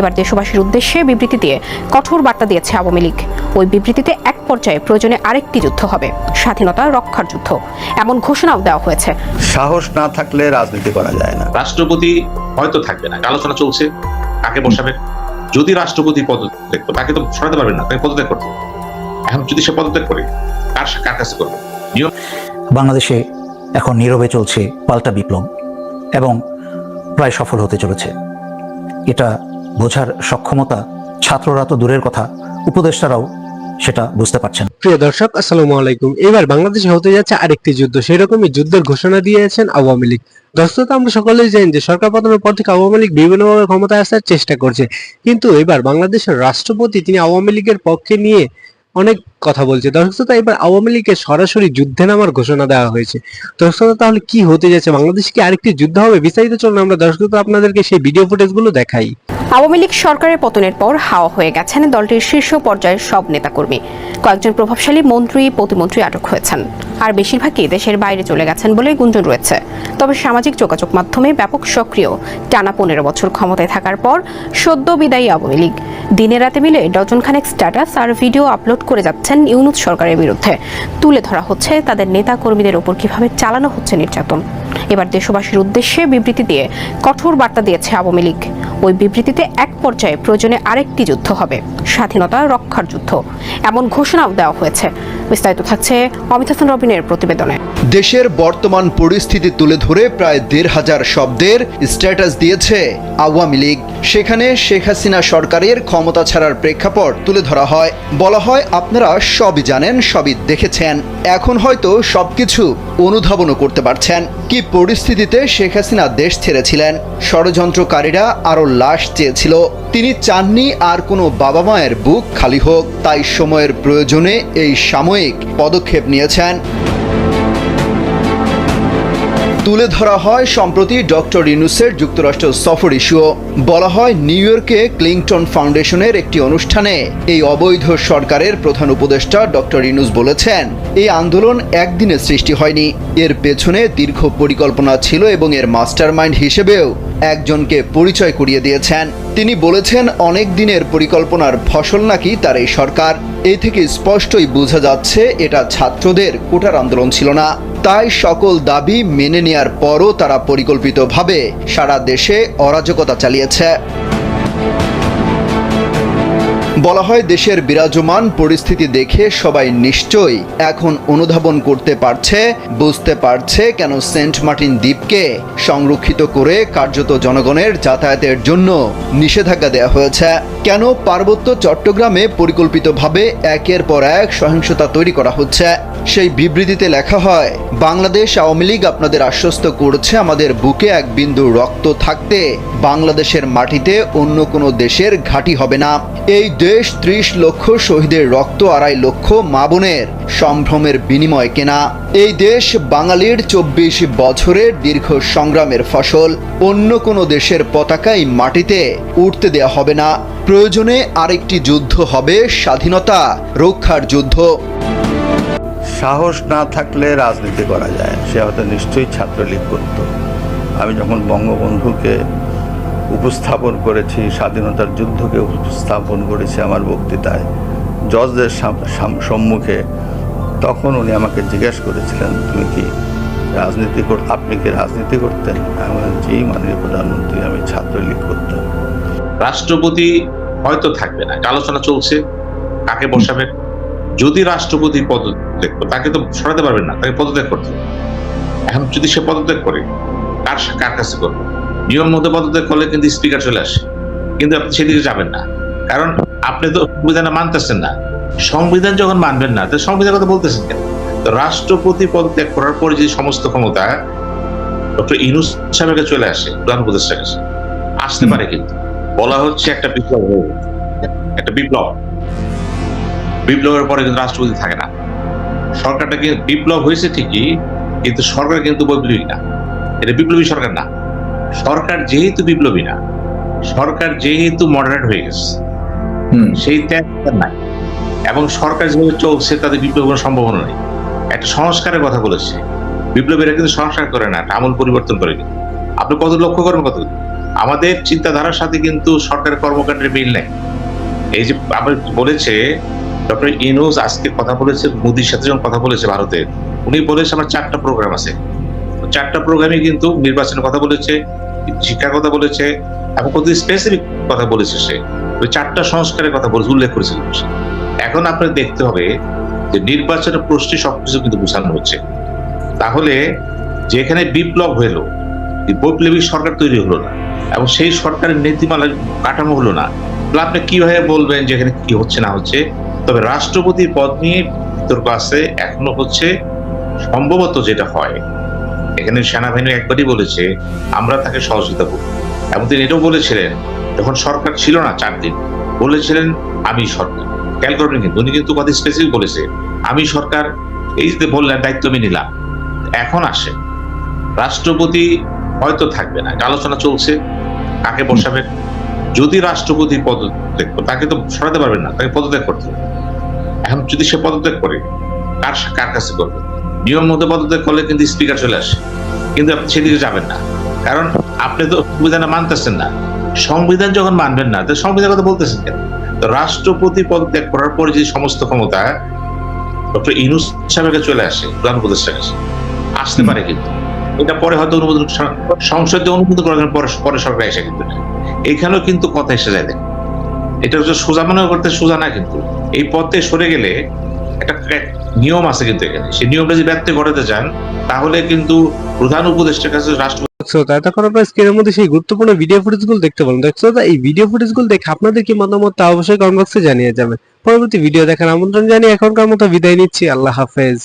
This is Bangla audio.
এবার দেশবাসীর উদ্দেশ্যে বিবৃতি দিয়ে কঠোর বার্তা দিয়েছে আওয়ামী লীগ। ওই বিবৃতিতে এক পর্যায়ে প্রয়োজনে আরেকটি যুদ্ধ হবে স্বাধীনতা রক্ষার যুদ্ধ। এমন ঘোষণাও দেওয়া হয়েছে। সাহস না থাকলে রাজনীতি করা যায় না। রাষ্ট্রপতি হয়তো থাকবে না আলোচনা চলছে কাকে বসাবে যদি রাষ্ট্রপতি পদত্যাগ করে, তাকে তো সরাতে পারবেন না তাকে পদত্যাগ করতে এখন যদি সে পদত্যাগ করে কার কার কাছে করবে? বাংলাদেশে এখন নীরবে চলছে পাল্টা বিপ্লব এবং প্রায় সফল হতে চলেছে। এটা বোঝার সক্ষমতা ছাত্ররা তো দূরের কথা উপদেষ্টারাও সেটা বুঝতে পারছেন। প্রিয় দর্শক আসসালামু আলাইকুম। এবার বাংলাদেশে হতে যাচ্ছে আরেকটি যুদ্ধ। সেরকমই যুদ্ধের ঘোষণা দিয়েছেন আওয়ামী লীগ। দর্শক আমরা সকলেই জানি যে সরকার পতনের পর থেকে আওয়ামী লীগ বিভিন্নভাবে ক্ষমতায় আসার চেষ্টা করছে। কিন্তু এবার বাংলাদেশের রাষ্ট্রপতি তিনি আওয়ামী লীগের পক্ষে নিয়ে অনেক কথা বলছে। দর্শক শ্রোতা, এবার আওয়ামী লীগের সরাসরি যুদ্ধে নামার ঘোষণা দেওয়া হয়েছে। দর্শক শ্রোতা, তাহলে কি হতে যাচ্ছে? বাংলাদেশে কি আরেকটি যুদ্ধ হবে? বিস্তারিত চলুন আমরা দর্শক শ্রোতা আপনাদেরকে সেই ভিডিও ফুটেজগুলো দেখাই। আওয়ামী লীগ সরকারের পতনের পর হাওয়া হয়ে গেছেন দলটির শীর্ষ পর্যায়ের সব নেতাকর্মী। কয়েকজন প্রভাবশালী মন্ত্রী, প্রতিমন্ত্রী আটক হয়েছেন। আর বেশিরভাগই দেশের বাইরে চলে গেছেন বলে গুঞ্জন রয়েছে। তবে সামাজিক যোগাযোগ মাধ্যমে ব্যাপক সক্রিয় টানা পনেরো বছর ক্ষমতায় থাকার পর সদ্য বিদায়ী আওয়ামী লীগ। দিনে রাতে মিলে ডজনখানেক স্ট্যাটাস আর ভিডিও আপলোড করে যাচ্ছেন ইউনুস সরকারের বিরুদ্ধে। তুলে ধরা হচ্ছে তাদের নেতা কর্মীদের ওপর কীভাবে চালানো হচ্ছে নির্যাতন। এবার দেশবাসীর উদ্দেশ্যে বিবৃতি দিয়ে কঠোর বার্তা দিয়েছে আওয়ামী লীগ। ওই বিবৃতিতে এক পর্যায়ে প্রয়োজনে আরেকটি যুদ্ধ হবে, স্বাধীনতা রক্ষার যুদ্ধ। এমন ঘোষণাও দেওয়া হয়েছে। বিস্তারিত থাকছে অমিত হাসান রবিনের প্রতিবেদনে। দেশের বর্তমান পরিস্থিতি তুলে ধরে প্রায় দেড় হাজার শব্দের স্ট্যাটাস দিয়েছে আওয়ামী লীগ। সেখানে শেখ হাসিনা সরকারের ক্ষমতা ছাড়ার প্রেক্ষাপট তুলে ধরা হয়। বলা হয়, আপনারা সবই জানেন, সবই দেখেছেন। এখন হয়তো সবকিছু অনুধাবনও করতে পারছেন। কি পরিস্থিতিতে শেখ হাসিনা দেশ ছেড়েছিলেন? ষড়যন্ত্রকারীরা আরও লাশ চেয়েছিল। তিনি চাননি আর কোনো বাবা মায়ের বুক খালি হোক। তাই সময়ের প্রয়োজনে এই সাময়িক পদক্ষেপ নিয়েছেন। তুলে ধরা হয় সম্প্রতি ডক্টর ইনুসের যুক্তরাষ্ট্র সফর ইস্যুও। বলা হয় নিউ ইয়র্কে ক্লিংটন ফাউন্ডেশনের একটি অনুষ্ঠানে এই অবৈধ সরকারের প্রধান উপদেষ্টা ডক্টর ইনুস বলেছেন, এই আন্দোলন একদিনে সৃষ্টি হয়নি। এর পেছনে দীর্ঘ পরিকল্পনা ছিল এবং এর মাস্টারমাইন্ড হিসেবেও একজনকে পরিচয় করিয়ে দিয়েছেন। তিনি বলেছেন, অনেক দিনের পরিকল্পনার ফসল নাকি তার এই সরকার। এ থেকে স্পষ্টই বোঝা যাচ্ছে, এটা ছাত্রদের কোটার আন্দোলন ছিল না। তাই সকল দাবি মেনে নেয়ার পরও তারা পরিকল্পিতভাবে সারা দেশে অরাজকতা চালিয়েছে। বলা হয় দেশের বিরাজমান পরিস্থিতি দেখে সবাই নিশ্চয়ই এখন অনুধাবন করতে পারছে, বুঝতে পারছে কেন সেন্ট মার্টিন দ্বীপকে সংরক্ষিত করে কার্যত জনগণের যাতায়াতের জন্য নিষেধাজ্ঞা দেওয়া হয়েছে। কেন পার্বত্য চট্টগ্রামে পরিকল্পিতভাবে একের পর এক সহিংসতা তৈরি করা হচ্ছে? সেই বিবৃতিতে লেখা হয়, বাংলাদেশ আওয়ামী লীগ আপনাদের আশ্বস্ত করছে আমাদের বুকে এক বিন্দু রক্ত থাকতে। বাংলাদেশের মাটিতে অন্য কোনো দেশের ঘাঁটি হবে না। এই দেশ ত্রিশ লক্ষ শহীদের রক্ত আড়াই লক্ষ মা বোনের সম্ভ্রমের বিনিময় কেনা। এই দেশ বাঙালির চব্বিশ বছরের দীর্ঘ সংগ্রামের ফসল। অন্য কোনো দেশের পতাকাই মাটিতে উঠতে দেয়া হবে না। প্রয়োজনে আরেকটি যুদ্ধ হবে স্বাধীনতা রক্ষার যুদ্ধ। সাহস না থাকলে রাজনীতি করা যায়। সে হয়তো নিশ্চয়ই ছাত্রলীগ করত। আমি যখন বঙ্গবন্ধুকে উপস্থাপন করেছি স্বাধীনতার যুদ্ধকে উপস্থাপন করেছি আমার বক্তৃতায় জজদের সাম- সাম- সম্মুখে তখন উনি আমাকে জিজ্ঞেস করেছিলেন তুমি কি রাজনীতি কর আপনি কি রাজনীতি করতেন? আমি বললাম, জি মাননীয় প্রধানমন্ত্রী আমি ছাত্রলীগ করতাম। রাষ্ট্রপতি হয়তো থাকবে না আলোচনা চলছে কাকে বসাবে যদি রাষ্ট্রপতি পদত্যাগ করে, তাকে তো সরাতে পারবেন না তাকে পদত্যাগ করতে এখন যদি সে পদত্যাগ করে কার কার কাছে করবে? নিয়ম মতো পদত্যাগ করলে কিন্তু স্পিকার চলে আসে। কিন্তু আপনি সেদিকে যাবেন না। কারণ আপনি তো সংবিধানে মানতেছেন না। সংবিধান যখন মানবেন না তো সংবিধান কথা বলতেছেন কেন? তো রাষ্ট্রপতি পদত্যাগ করার পরে যে সমস্ত ক্ষমতা ডক্টর ইনুস সাহেবের কাছে চলে আসে প্রধান উপদেষ্টার কাছে। আসতে পারে কিন্তু। বলা হচ্ছে একটা বিপ্লব একটা বিপ্লব। বিপ্লবের পরে কিন্তু রাষ্ট্রপতি থাকে না। সরকারটা কিন্তু বিপ্লব হয়েছে ঠিকই কিন্তু সরকার কিন্তু বৈপ্লবী না। এটা বিপ্লবী সরকার না। সরকার যেহেতু বিপ্লবী না সরকার যেহেতু মডারেট হয়ে গেছে সেই ত্যাগ নাই। এবং সরকার যেভাবে চলছে তাদের বিপ্লব কোনো সম্ভাবনা নেই। একটা সংস্কারের কথা বলেছে। বিপ্লবীরা কিন্তু সংস্কার করে না আমল পরিবর্তন করে কিন্তু। আপনি কত লক্ষ্য করেন কত? আমাদের চিন্তাধারার সাথে কিন্তু সরকারের কর্মকাণ্ডের মিল নেই। এই যে আবার বলেছে ডক্টর ইনুস আজকে কথা বলেছে, মোদির সাথে যখন কথা বলেছে ভারতের উনি বলেছে আমার চারটা প্রোগ্রাম আছে। চারটা প্রোগ্রামে কিন্তু নির্বাচনের কথা বলেছে, শিক্ষার কথা বলেছে, এবং কত স্পেসিফিক কথা বলেছে সে। ওই চারটা সংস্কারের কথা বলেছে, উল্লেখ করেছে এখন আপনার দেখতে হবে যে নির্বাচনের প্রশ্নে সবকিছু কিন্তু বোঝানো হচ্ছে। তাহলে যেখানে বিপ্লব হলো বৈপ্লবিক সরকার তৈরি হলো না, এবং সেই সরকারের নীতিমালা কাঠামো হলো না। আপনি কীভাবে বলবেন যে এখানে কি হচ্ছে, না হচ্ছে? তবে রাষ্ট্রপতির পদ নিয়ে বিতর্ক আছে। এখনও হচ্ছে সম্ভবত যেটা হয়, এখানে সেনাবাহিনী একবারই বলেছে, আমরা তাকে সহযোগিতা করব। এবং তিনি এটাও বলেছিলেন, যখন সরকার ছিল না চার দিন, বলেছিলেন, আমি সরকার। খেয়াল করবেন কিন্তু, উনি কিন্তু কথা স্পেসিফিক বলেছে, আমি সরকার। এই যে বললেন, দায়িত্ব আমি নিলাম। এখন আসে রাষ্ট্রপতি হয়তো থাকবে না আলোচনা চলছে, কাকে বসাবেন? যদি রাষ্ট্রপতি পদত্যাগ তাকে তো সরাতে পারবেন না, তাকে পদত্যাগ করতে হবে। এখন যদি সে পদত্যাগ করে, কার কার কাছে করবে? নিয়ম মতো পদত্যাগ করলে কিন্তু স্পিকার চলে আসে, কিন্তু আপনি সেদিকে যাবেন না। কারণ আপনি তো সংবিধান মানতেছেন না। সংবিধান যখন মানবেন না, তো সংবিধান কথা বলতেছেন কেন? তো রাষ্ট্রপতি পদত্যাগ করার পরে যে সমস্ত ক্ষমতা ডক্টর ইনুস সাহেবের কাছে চলে আসে, প্রধান উপদেষ্টার কাছে, আসতে পারে কিন্তু। এটা পরে হয়তো অনুমোদন, সংসদে অনুমোদন করার জন্য পরে সরকার এসে কিন্তু। এখানেও কিন্তু কথা এসে যায় এটা হচ্ছে সোজা মনে করতে সোজা না কিন্তু। এই পথে সরে গেলে একটা নিয়ম আছে কিন্তু এখানে। সেই নিয়মটা যদি ব্যক্তি ঘটাতে চান, তাহলে কিন্তু প্রধান উপদেষ্টার কাছে রাষ্ট্র মধ্যে গুরুত্বপূর্ণ ভিডিও দেখতে এই ভিডিও দেখে আপনাদের কি মতামত তা অবশ্যই জানিয়ে পরবর্তী ভিডিও দেখার আমন্ত্রণ জানিয়ে বিদায় নিচ্ছি। আল্লাহ হাফেজ।